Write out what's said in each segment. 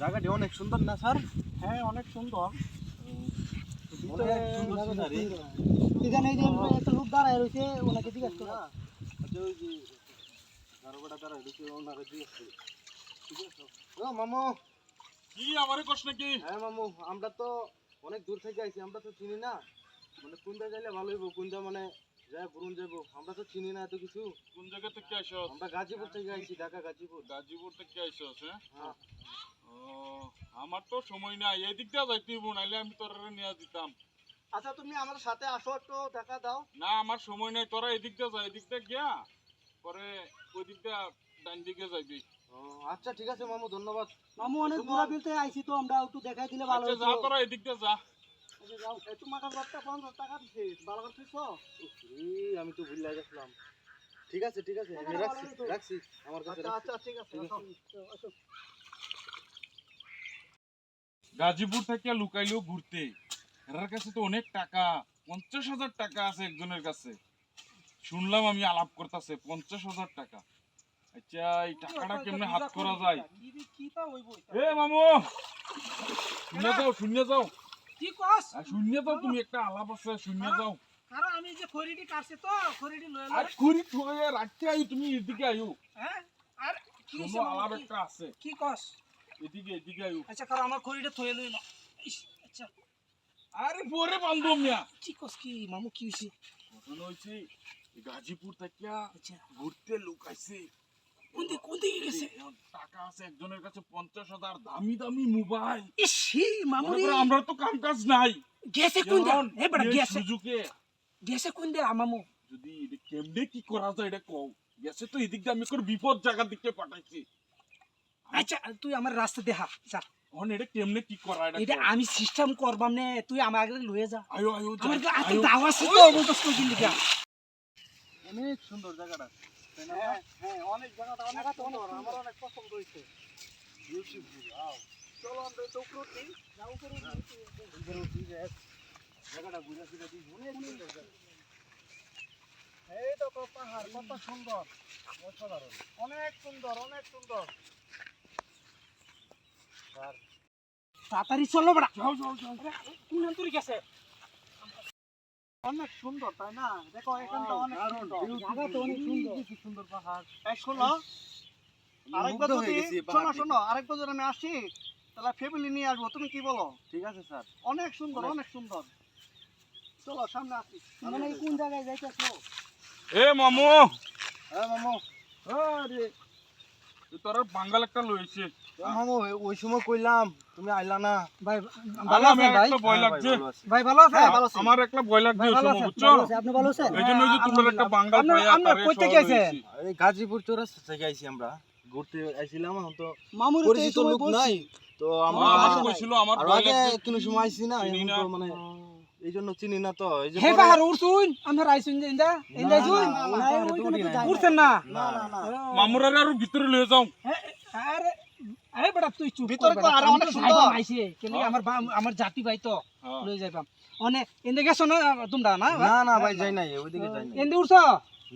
জায়গাটি অনেক সুন্দর না স্যার? হ্যাঁ অনেক সুন্দর। এখানে যে একটা লোক দাঁড়ায় রয়েছে ওনাকে জিজ্ঞেস করো। আচ্ছা ওই যে দারোগাটা দ্বারা ঢুকে ওনাকে জিজ্ঞেস করি। ঠিক আছে? ও মামু। কি আমারে কষ্ট নাকি? হ্যাঁ মামু আমরা তো অনেক দূর থেকে আইছি আমরা তো চিনি না। মানে কোনটা যাইলে ভালো হইব কোনটা মানে যাই ঘুরুন যাব আমরা তো চিনি না এত কিছু। কোন জায়গা থেকে আইসস? আমরা গাজীপুর থেকে আইছি ঢাকা গাজীপুর। গাজীপুর থেকে আইসস হ্যাঁ? হ্যাঁ। আমার তো সময় নাই। এই দিক দিয়ে যাইতে হইব নাইলে আমি তোর নিয়ে দিতাম আচ্ছা তুমি আমার সাথে আসো একটু টাকা দাও। না আমার সময় নাই। তোরা এদিক দিয়ে যা এদিক দিয়ে গিয়া পরে ওই দিক দিয়ে ডান দিকে যাইবি। আচ্ছা ঠিক আছে মামু ধন্যবাদ। মামু অনেক দূরা বিলতে আইছি তো আমরা একটু দেখাই দিলে ভালো আচ্ছা হতো যা তোরা এদিক দিয়ে যা। আচ্ছা, যাও। এই তোমার কাছে একটা পঞ্চাশ টাকা দিছি। ভালো করে দিছো আমি তো ভুলে গেছিলাম। ঠিক আছে ঠিক আছে রাখছি রাখছি। আমার কাছে আচ্ছা আচ্ছা ঠিক আছে ঠিক আছে। আসো, আসো। গাজীপুর থেকে লুকাইলেও ঘুরতে। এর কাছে তো অনেক টাকা পঞ্চাশ হাজার টাকা আছে একজনের কাছে। শুনলাম আমি আলাপ করতেছে পঞ্চাশ হাজার টাকা। আচ্ছা এই টাকাটা কেমনে হাত করা যায়? এ মামু! শূন্য যাও শূন্য যাও। কি কস? শূন্য যাও তুমি একটা আলাপ আছে শূন্য যাও। কারণ আমি যে খরিটি কাটছে তো খরিটি লয়ে আর কুড়ি থয়ে রাখতে আয়ু তুমি এদিকে আয়ু হ্যাঁ? আর কি শোনো আলাপ একটা আছে। কি কস? এদিকে এদিকে আয়ু আচ্ছা কারণ আমার খরিটা থয়ে লই না আচ্ছা। আরে পরে বান্ধব মিয়া। কি কস কি মামু কি হইছে? ঘটনা হয়েছে গাজীপুর থেকে আচ্ছা। ঘুরতে দিকে কোন গেছে? টাকা আছে একজনের কাছে পঞ্চাশ হাজার দামি দামি মোবাইল। ইস হি মামু আমরা তো কাম কাজ নাই। গেছে কোন বড় গেছে। সুযোগে। গেছে কোন দিকে মামু? যদি কেমনে কি করা যায় এটা কও। গেছে তো এদিক দিয়ে আমি বিপদ জায়গার দিকে পাঠাইছি। আচ্ছা তুই আমার রাস্তা দেখা যা। এটা কেমনে কি করা? এটা এটা আমি সিস্টেম করবাম নে তুই আমার আগে লয়ে যা। আয়ো আয়ো আতে দাওয়া অনেক সুন্দর জায়গাটা। হ্যাঁ হ্যাঁ অনেক জায়গাটা অনেক সুন্দর। আমার অনেক পছন্দ হইছে বিউটিফুল আও চলো আমরা তো উপরে উঠি যা উপরে উঠি সুন্দর উঠি জায়গাটা ঘুরে ফিরে দিই। অনেক সুন্দর জায়গা। এই তো পাহাড় কত সুন্দর। অসাধারণ। অনেক সুন্দর অনেক সুন্দর। তাড়াতাড়ি চলো বড়া যাও যাও যাও কোন তুই গেছে অনেক সুন্দর তাই না? দেখো এখানটা অনেক সুন্দর। জায়গা তো অনেক সুন্দর। কি সুন্দর পাহাড়। এই শোনো। আরেকবার যদি শোনো শোনো আরেকবার যদি আমি আসি তাহলে ফ্যামিলি নিয়ে আসব। তুমি কি বলো? ঠিক আছে স্যার। অনেক সুন্দর অনেক- অনেক সুন্দর। চলো সামনে আসি। মানে কোন জায়গায় যাইতেছো? এ মামু। হ্যাঁ মামু। আরে তোর বাঙ্গাল একটা লইছে। মামু ওই- ওই সময় কইলাম তুমি আইলা না। ভাই ভালো আছে ভাই? ভয় লাগছে। হ্যাঁ, ভাই, ভালো আছি। ভাই ভালো আছে। আমার একটা ভয় লাগছে ওই সময় বুঝছ? আপনি ভালো আছেন? এই যে তোমার একটা বাঙ্গাল গাজীপুর চৌরাস্তা থেকে আইছি আমরা। ঘুরতে আইছিলাম এখন তো মামুর পরিচিত লোক নাই। তো আমরা আমার আসে নাই। কইছিল আমার ভয় লাগছে কোনো সময় আইছি না মানে এই জন্য চিনি না তো। এই যে হে পাহাড় উড়ছুন। আমরা রাইছুন যে ইন্দা ইন্দা না, জুন না, না, পাহাড়ে তো উড়ছেন না না, না, না। মামুর আরও ভিতরে লয়ে যাও। হ্যাঁ, আরে আরে বেটা তুই চুপ ভিতরে তো। আরও অনেক সুন্দর। আইছে হ্যাঁ। আমার আমার জাতি ভাই তো। লই যাইবাম। অনে ইন্দা গেছো না তোমরা না? না না ভাই যাই নাই ওইদিকে যাই নাই।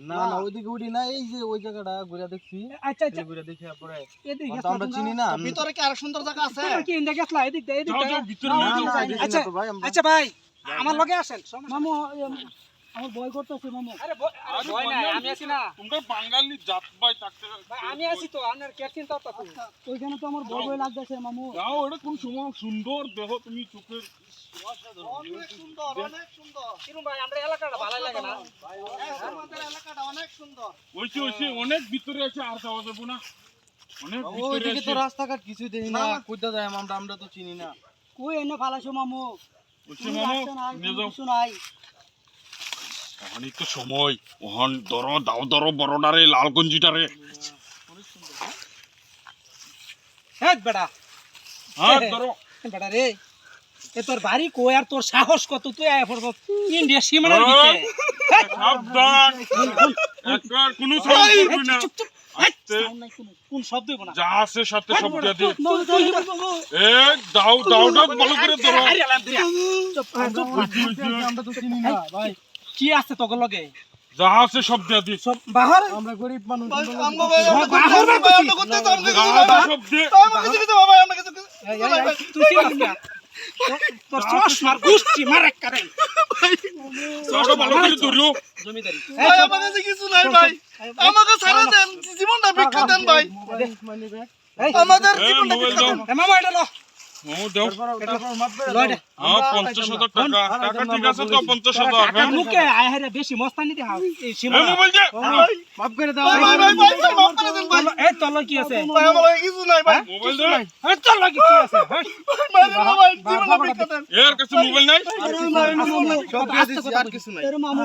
না না ওইদিকে উঠি না এই যে ওই জায়গাটা ঘুরে দেখছি। আচ্ছা আচ্ছা। ঘুরে দেখি পরে এদিকে তো আমরা চিনি না ভিতরে কি আরও সুন্দর জায়গা আছে? তোমরা কি ইন্দা গেছলা? এদিক দে এদিক দে আচ্ছা, ভাই আমরা। আচ্ছা ভাই আমার লগে আসেন মামু আমার ভয় করতেছে মামু। আরে ভয় আরে নাই আমি আছি না। তোমরা বাঙালি জাত ভাই থাকতে ভাই, আমি আছি তো আপনার কেটছেন তো ওইখানে তো আমার ভয় ভয় লাগতেছে মামু। যাও এটা কোন সময়? সুন্দর দেহ তুমি চোখের অনেক সুন্দর অনেক সুন্দর। কিরম ভাই আমরা এলাকাটা ভালো লাগে না? আমাদের এলাকাটা অনেক সুন্দর। ওইছে ওইছে অনেক ভিতরে আছে আর যাওয়া যাব না। অনেক ভিতরে তো রাস্তাঘাট কিছুই দেখি না। কোথা যায় আমরা আমরা তো চিনি না। কই এনে ফালাইছো মামু? ওইছে মামু নিয়ে যাও। ওখানে তো সময় ওহন ধরো দাও ধরো বড়টারে লাল গঞ্জিটারে হ্যাঁ বেটা হ্যাঁ ধরো বেটা রে এ তোর বাড়ি কই আর তোর সাহস কত তুই আয় পড়ব ইন্ডিয়া সীমানার সাবধান কোনো করবি না শব্দ না যা আছে সাথে দে এ দাও দাও দাও ভালো করে ধরো আরে আলাম দিয়া। চুপ, হ্যাঁ, চুপ। ওইছে, ওইছে। আমরা তো চিনি না ভাই কি আছে তোর লগে যা আছে সব দিয়ে দে সব বাহার আমরা গরিব মানুষ আমরা বাহার করতেছি। আমরা। সব দে আমরা কিছু কিছু ভাই, আমরা কিছু তুই চিনিস না? তোর- তোর চশমার গুষ্টি মার এক্কারে। ওটা ভালো করে ধরো জমিদারি। ভাই আমার কাছে কিছু নাই ভাই আমাকে ছাড়া দেন জীবনটা ভিক্ষা দেন ভাই মানি আমাদের জীবনটা ভিক্ষা দেন মামা এটা লো। মামু।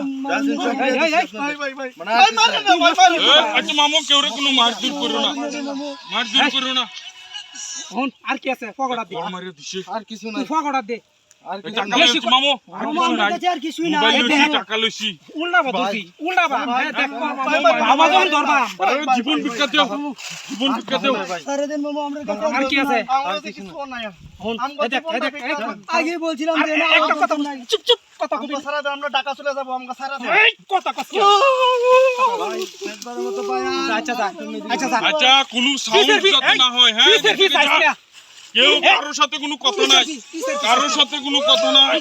হ্যাঁ হ্যাঁ? হ্যাঁ? মানে আচ্ছা কেউ কোনো মারধর করো না মারধর করো না হন, আর কি আছে? পকোড়া দে। বড় মারিয়ে দিছে আর কিছু তুই নাই পকোড়া দে। আর এই টাকা লইছি মামু আর কিছু নাই মোবাইল লইছি টাকা লইছি উল্টাবা তুই, উল্টাবা। হ্যাঁ, দেখ, ভাই, ভাই, বাবা যখন ধরবা। আরে জীবন ভিক্ষা দেও জীবন ভিক্ষা দেও আর কি আছে? আমার কিছু নাই হন, আমগো এই দেখ, এই দেখ, এই দেখ। আগে বলছিলাম আর একটা কথা চুপ, চুপ, কথা না। দেন আমরা ঢাকা চলে যাব ছাড়া দেন এই, কথা কস কি? একবারের মতো ভাই আর আচ্ছা। আচ্ছা। আচ্ছা কোনো সাউন্ড যাতে না হয় হ্যাঁ? কেউ কারোর সাথে কোনো কথা নাই কারোর সাথে কোনো কথা নাই